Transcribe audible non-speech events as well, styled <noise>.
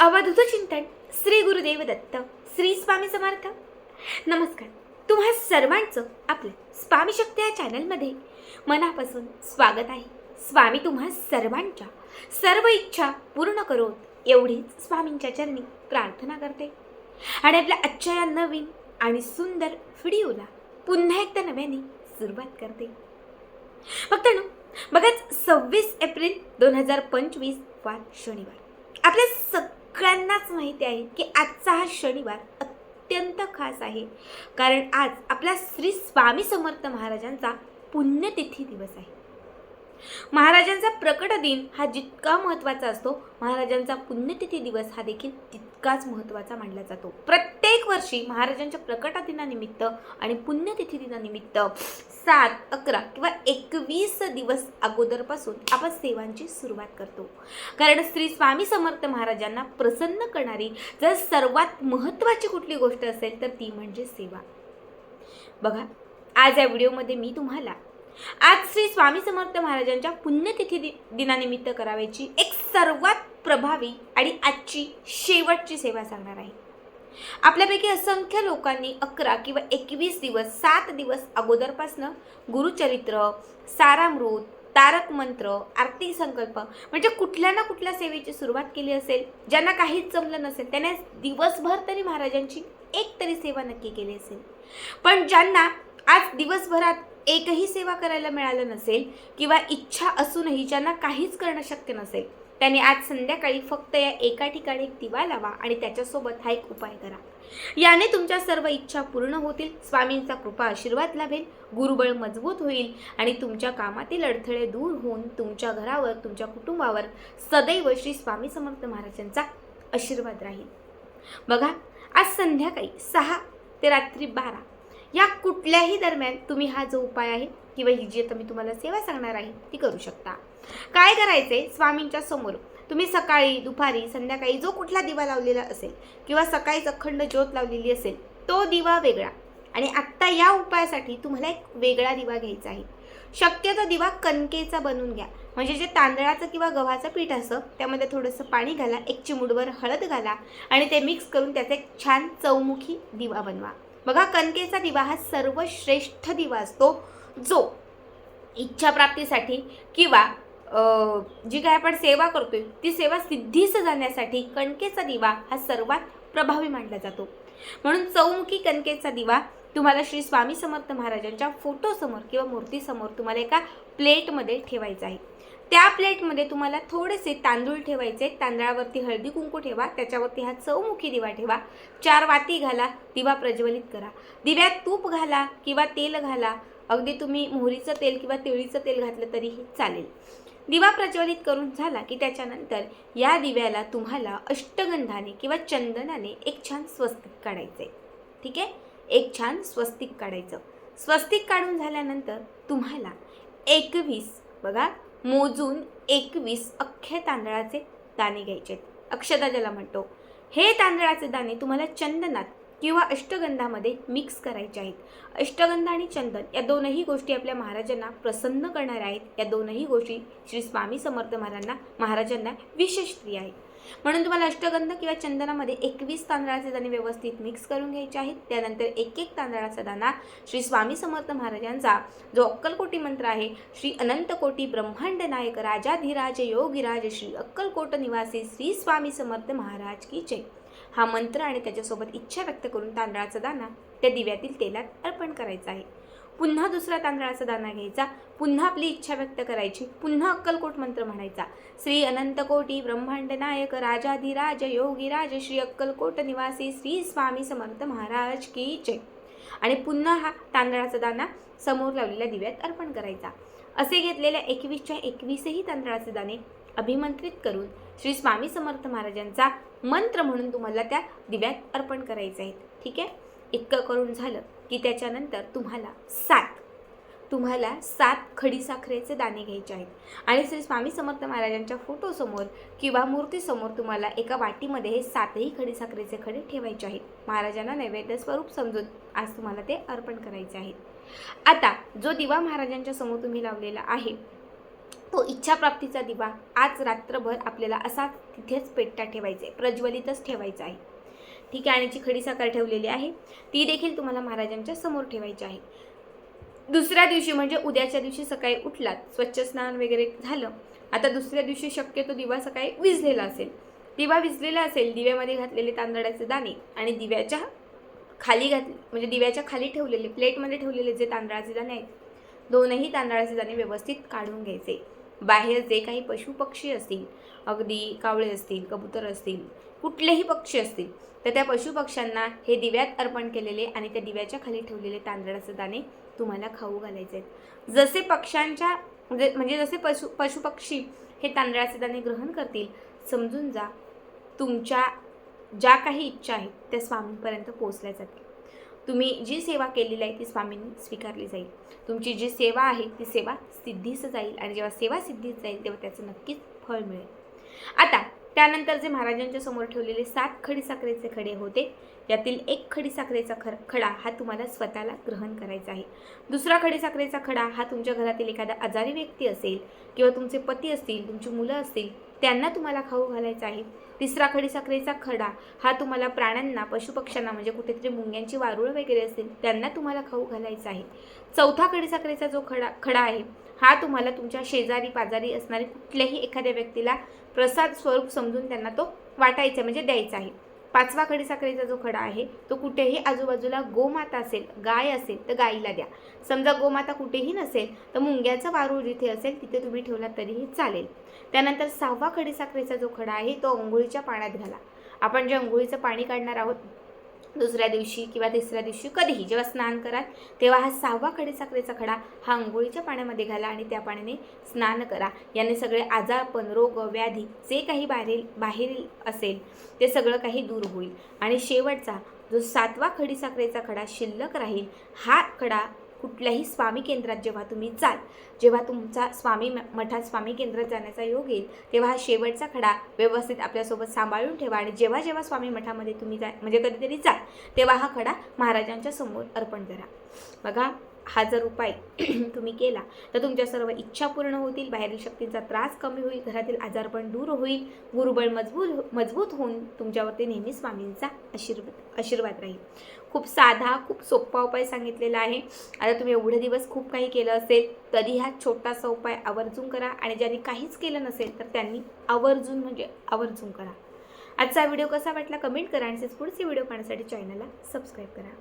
अवधूत चिंतन श्री गुरुदेव दत्त श्री स्वामी समर्थ. नमस्कार. तुम्हा सर्वांचं आपल्या स्वामी शक्ती या चॅनलमध्ये मनापासून स्वागत आहे. स्वामी तुम्हा सर्वांच्या सर्व इच्छा पूर्ण करोत एवढीच स्वामींच्या चरणी प्रार्थना करते. आणि आपल्या आजच्या या नवीन आणि सुंदर व्हिडिओला पुन्हा एकदा नव्याने सुरुवात करते. फक्त ना बघाच सव्वीस एप्रिल दोन हजार पंचवीस वार शनिवार. आपल्या सगळ्यांनाच माहिती आहे की आजचा हा शनिवार अत्यंत खास आहे. कारण आज आपला श्री स्वामी समर्थ महाराजांचा पुण्यतिथी दिवस आहे. महाराजांचा प्रकट दिन हा जितका महत्त्वाचा असतो महाराजांचा पुण्यतिथी दिवस हा देखील तितकाच महत्त्वाचा मानला जातो. प्रत्येक वर्षी महाराजांच्या प्रकट दिनानिमित्त आणि पुण्यतिथी दिनानिमित्त सात अकरा किंवा एकवीस दिवस अगोदरपासून आपण सेवांची सुरुवात करतो. कारण श्री स्वामी समर्थ महाराजांना प्रसन्न करणारी जर सर्वात महत्त्वाची कुठली गोष्ट असेल तर ती म्हणजे सेवा. बघा आज या व्हिडिओमध्ये मी तुम्हाला आज श्री स्वामी समर्थ महाराजांच्या पुण्यतिथी दि दिनानिमित्त करावयाची एक सर्वात प्रभावी आणि आजची शेवटची सेवा सांगणार आहे. आपल्यापैकी असंख्य लोकांनी अकरा किंवा एकवीस दिवस सात दिवस अगोदरपासनं गुरुचरित्र सारामृत तारक मंत्र आरती संकल्प म्हणजे कुठल्या ना कुठल्या सेवेची सुरुवात केली असेल ज्यांना काहीच जमलं नसेल त्याने दिवसभर तरी महाराजांची एक तरी सेवा नक्की केली असेल. पण ज्यांना आज दिवसभरात एकही सेवा करायला मिळालं नसेल किंवा इच्छा असूनही ज्यांना काहीच करणं शक्य नसेल त्याने आज संध्याकाळी फक्त या एका ठिकाणी एक दिवा लावा आणि त्याच्यासोबत हा एक उपाय करा. याने तुमच्या सर्व इच्छा पूर्ण होतील. स्वामींचा कृपा आशीर्वाद लाभेल. गुरुबळ मजबूत होईल आणि तुमच्या कामातील अडथळे दूर होऊन तुमच्या घरावर तुमच्या कुटुंबावर सदैव श्री स्वामी समर्थ महाराजांचा आशीर्वाद राहील. बघा आज संध्याकाळी सहा ते रात्री बारा या कुठल्याही दरम्यान तुम्ही हा जो उपाय आहे किंवा ही जी आता मी तुम्हाला सेवा सांगणार आहे ती करू शकता. काय करायचे स्वामींच्या समोर तुम्ही सकाळी दुपारी संध्याकाळी जो कुठला दिवा लावलेला असेल किंवा सकाळीच अखंड ज्योत लावलेली असेल तो दिवा वेगळा. आणि आत्ता या उपायासाठी तुम्हाला एक वेगळा दिवा घ्यायचा आहे. शक्यतो दिवा कणकेचा बनवून घ्या. म्हणजे जे तांदळाचं किंवा गव्हाचं पीठ असं त्यामध्ये थोडंसं पाणी घाला एक चिमुडभर हळद घाला आणि ते मिक्स करून त्याचा एक छान चौमुखी दिवा बनवा. बघा कणकेचा दिवा हा सर्वश्रेष्ठ दिवा असतो. जो इच्छाप्राप्तीसाठी किंवा जी काय आपण सेवा करतोय ती सेवा सिद्धीस जाण्यासाठी कणकेचा दिवा हा सर्वात प्रभावी मानला जातो. म्हणून चौमुखी कणकेचा दिवा तुम्हाला श्री स्वामी समर्थ महाराजांच्या फोटोसमोर किंवा मूर्तीसमोर तुम्हाला एका प्लेटमध्ये ठेवायचा आहे. त्या प्लेटमध्ये तुम्हाला थोडेसे तांदूळ ठेवायचे. तांदळावरती हळदी कुंकू ठेवा. त्याच्यावरती हा चौमुखी दिवा ठेवा. चार वाती घाला. दिवा प्रज्वलित करा. दिव्यात तूप घाला किंवा तेल घाला. अगदी तुम्ही मोहरीचं तेल किंवा तिळीचं तेल घातलं तरीही चालेल. दिवा प्रज्वलित करून झाला की त्याच्यानंतर या दिव्याला तुम्हाला अष्टगंधाने किंवा चंदनाने एक छान स्वस्तिक काढायचं आहे ठीक आहे? एक छान स्वस्तिक काढायचं. स्वस्तिक काढून झाल्यानंतर तुम्हाला एकवीस बघा मोजून एकवीस अख्ख्या तांदळाचे दाणे घ्यायचे आहेत. ज्याला म्हणतो. हे तांदळाचे दाणे तुम्हाला चंदनात किंवा अष्टगंधामध्ये मिक्स करायचे आहेत. अष्टगंध आणि चंदन या दोनही गोष्टी आपल्या महाराजांना प्रसन्न करणाऱ्या आहेत. या दोनही गोष्टी श्री स्वामी समर्थ महाराजांना महाराजांना विशेष प्रिय आहेत. म्हणून तुम्हाला अष्टगंध किंवा चंदनामध्ये एकवीस तांदळाचे दाणे व्यवस्थित मिक्स करून घ्यायचे आहेत. त्यानंतर एक एक तांदळाचा दाणा श्री स्वामी समर्थ महाराजांचा जो अक्कलकोटी मंत्र आहे श्री अनंतकोटी ब्रह्मांड नायक राजाधिराज योगिराज श्री अक्कलकोट निवासी श्री स्वामी समर्थ महाराज की जय. हा मंत्र आणि त्याच्यासोबत इच्छा व्यक्त करून तांदळाचा दाणा त्या दिव्यातील तेलात अर्पण करायचा आहे. पुन्हा दुसरा तांदळाचा दाणा घ्यायचा पुन्हा आपली इच्छा व्यक्त करायची पुन्हा अक्कलकोट मंत्र म्हणायचा. श्री अनंतकोटी ब्रह्मांड नायक राजाधिराज योगीराज श्री अक्कलकोट निवासी श्री स्वामी समर्थ महाराज की जय. आणि पुन्हा हा तांदळाचा दाना समोर लावलेल्या दिव्यात अर्पण करायचा. असे घेतलेल्या एकवीसच्या एकवीसही तांदळाचे दाणे अभिमंत्रित करून श्री स्वामी समर्थ महाराजांचा मंत्र म्हणून तुम्हाला त्या दिव्यात अर्पण करायचे आहेत. ठीक आहे? इतकं करून झालं. की त्याच्यानंतर तुम्हाला सात तुम्हाला सात खडीसाखरेचे दाणे घ्यायचे आहेत. आणि श्री स्वामी समर्थ महाराजांच्या फोटोसमोर किंवा मूर्तीसमोर तुम्हाला एका वाटीमध्ये हे सातही खडीसाखरेचे खडे ठेवायचे आहेत. महाराजांना नैवेद्य स्वरूप समजून आज तुम्हाला ते अर्पण करायचे आहेत. आता जो दिवा महाराजांच्या समोर तुम्ही लावलेला आहे तो इच्छाप्राप्तीचा दिवा आज रात्रभर आपल्याला असा तिथेच पेटता ठेवायचा आहे प्रज्वलितच ठेवायचा आहे. ठीक आहे आणि जी खडी साखर ठेवलेली आहे ती देखील तुम्हाला महाराजांच्या समोर ठेवायची आहे. दुसऱ्या दिवशी म्हणजे उद्याच्या दिवशी सकाळी उठलात स्वच्छ स्नान वगैरे झालं आता दुसऱ्या दिवशी शक्यतो दिवा सकाळी विजलेला असेल. दिवा विजलेला असेल दिव्यामध्ये घातलेले तांदळाचे दाणे आणि दिव्याच्या खाली घात म्हणजे दिव्याच्या खाली ठेवलेले प्लेटमध्ये ठेवलेले जे तांदळाचे दाणे आहेत दोनही तांदळाचे दाणे व्यवस्थित काढून घ्यायचे. बाहेर जे काही पशुपक्षी असतील अगदी कावळे असतील कबूतर असतील कुठलेही पक्षी असतील तर त्या पशुपक्ष्यांना हे दिव्यात अर्पण केलेले आणि त्या दिव्याच्या खाली ठेवलेले तांदळाचे दाणे तुम्हाला खाऊ घालायचे आहेत. जसे पक्ष्यांच्या म्हणजे, म्हणजे जसे पशु पशुपक्षी हे तांदळाचे दाणे ग्रहण करतील समजून जा तुमच्या ज्या काही इच्छा आहेत त्या स्वामींपर्यंत पोचल्या जातील. तुम्ही जी सेवा केलेली आहे ती स्वामींनी स्वीकारली जाईल. तुमची जी सेवा आहे ती सेवा सिद्धीस जाईल आणि जेव्हा सेवा सिद्धीस जाईल तेव्हा त्याचं नक्कीच फळ मिळेल. आता त्यानंतर जे महाराजांच्या समोर ठेवलेले सात खडी साखरेचे खडे होते यातील एक खडी साखरेचा खर खडा हा तुम्हाला स्वतःला ग्रहण करायचा आहे. दुसरा खडी साखरेचा खडा हा तुमच्या घरातील एखादा आजारी व्यक्ती असेल किंवा तुमचे पती असतील तुमची मुलं असतील त्यांना तुम्हाला खाऊ घालायचा आहे. तिसरा खडी साखरेचा खडा हा तुम्हाला प्राण्यांना पशुपक्ष्यांना म्हणजे कुठेतरी मुंग्यांची वारुळ वगैरे असतील त्यांना तुम्हाला खाऊ घालायचा आहे. चौथा खडी साखरेचा जो खडा खडा आहे हा तुम्हाला तुमच्या शेजारी पाजारी असणारे कुठल्याही एखाद्या व्यक्तीला प्रसाद स्वरूप समजून त्यांना तो वाटायचा म्हणजे द्यायचा आहे. पाचवा खडी साखरेचा जो खडा आहे तो कुठेही आजूबाजूला गोमाता असेल गाय असेल तर गाईला द्या. समजा गोमाता कुठेही नसेल तर मुंग्याचं वारूळ जिथे असेल तिथे तुम्ही ठेवला तरीही चालेल. त्यानंतर सहावा खडी साखरेचा जो खडा आहे तो अंघोळीच्या पाण्यात घाला. आपण जे अंघोळीचं पाणी काढणार आहोत दुसऱ्या दिवशी किंवा तिसऱ्या दिवशी कधीही जेव्हा स्नान कराल तेव्हा हा सहावा खडी साखरेचा खडा हा अंघोळीच्या पाण्यामध्ये घाला आणि त्या पाण्याने स्नान करा. याने सगळे आजारपण रोग व्याधी जे काही बाहेरील बाहेर असेल ते सगळं काही दूर होईल. आणि शेवटचा जो सातवा खडी साखरेचा खडा शिल्लक राहील हा खडा कुठल्याही स्वामी केंद्रात जेव्हा तुम्ही जाल जेव्हा तुमचा स्वामी म- मठात स्वामी केंद्रात जाण्याचा योग येईल तेव्हा हा शेवटचा खडा व्यवस्थित आपल्यासोबत सांभाळून ठेवा आणि जेव्हा जेव्हा स्वामी मठामध्ये तुम्ही जा म्हणजे कधीतरी जाल तेव्हा हा खडा महाराजांच्या समोर अर्पण करा. बघा हा जर उपाय <clears throat> तुम्ही केला तर तुमच्या सर्व इच्छा पूर्ण होतील बाहेरील शक्तींचा त्रास कमी होईल घरातील आजारपण दूर होईल गुरुबळ मजबूत मजबूत होऊन तुमच्यावरती नेहमी स्वामींचा आशीर्वाद आशीर्वाद राहील. खूप साधा खूप सोपा उपाय सांगितलेला आहे. आता तुम्ही एवढे दिवस खूप काही केलं असेल तरी हा छोटासा उपाय आवर्जून करा आणि ज्यांनी काहीच केलं नसेल तर त्यांनी आवर्जून म्हणजे आवर्जून करा. आजचा व्हिडिओ कसा वाटला कमेंट करा आणि पुढचे व्हिडिओ पाहण्यासाठी चॅनलला सबस्क्राईब करा.